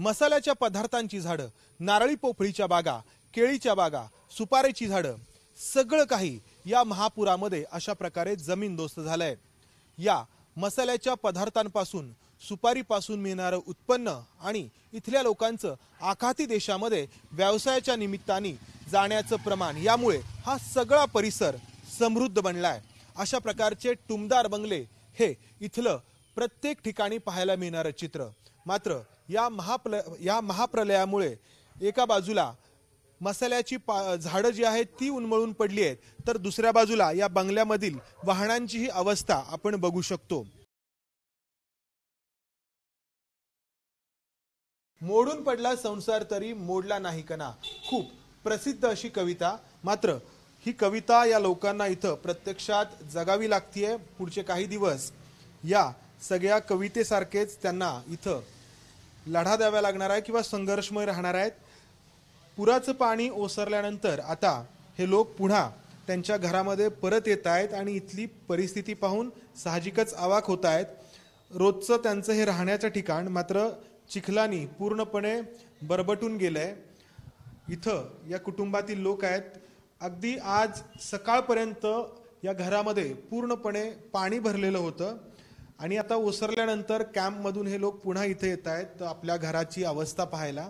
मसाल्याच्या पदार्थांची झाडं नारळी पोफळीच्या बागा केळीच्या बागा सुपारीची झाडं सगळं काही या महापुरामध्ये अशा प्रकारे जमीनदोस्त झालंय. या मसाल्याच्या पदार्थांपासून सुपारीपासून मिळणारं उत्पन्न आणि इथल्या लोकांचं आखाती देशामध्ये व्यवसायाच्या निमित्ताने जाण्याचं प्रमाण यामुळे हा सगळा परिसर समृद्ध बनलाय. अशा प्रकारचे टुमदार बंगले हे इथलं प्रत्येक ठिकाणी पाहायला मिळणारं चित्र. मात्र या महाप्र या महाप्रलयामुळे एका बाजूला मसाल्याची पा झाडं जी आहेत ती उन्मळून पडली आहेत तर दुसऱ्या बाजूला या बंगल्यामधील वाहनांचीही अवस्था आपण बघू शकतो. मोडून पडला संसार तरी मोडला नाही कणा. खूप प्रसिद्ध अशी कविता. मात्र ही कविता या लोकांना इथं प्रत्यक्षात जगावी लागतीये. पुढचे काही दिवस या सगळ्या कवितेसारखेच त्यांना इथं लढा द्यावा लागणार आहे किंवा संघर्षमय राहणार आहेत. पुराचं पाणी ओसरल्यानंतर आता हे लोक पुन्हा त्यांच्या घरामध्ये परत येत आहेत आणि इथली परिस्थिती पाहून साहजिकच अवाक होत आहेत. रोजचं त्यांचं हे राहण्याचं ठिकाण मात्र चिखलानी पूर्णपणे बरबटून गेलं आहे इथं या कुटुंबातील लोक आहेत. अगदी आज सकाळपर्यंत या घरामध्ये पूर्णपणे पाणी भरलेलं होतं. आणि आता ओसरल्यानंतर कॅम्पमधून हे लोक पुन्हा इथे येत आहेत आपल्या घराची अवस्था पाहायला.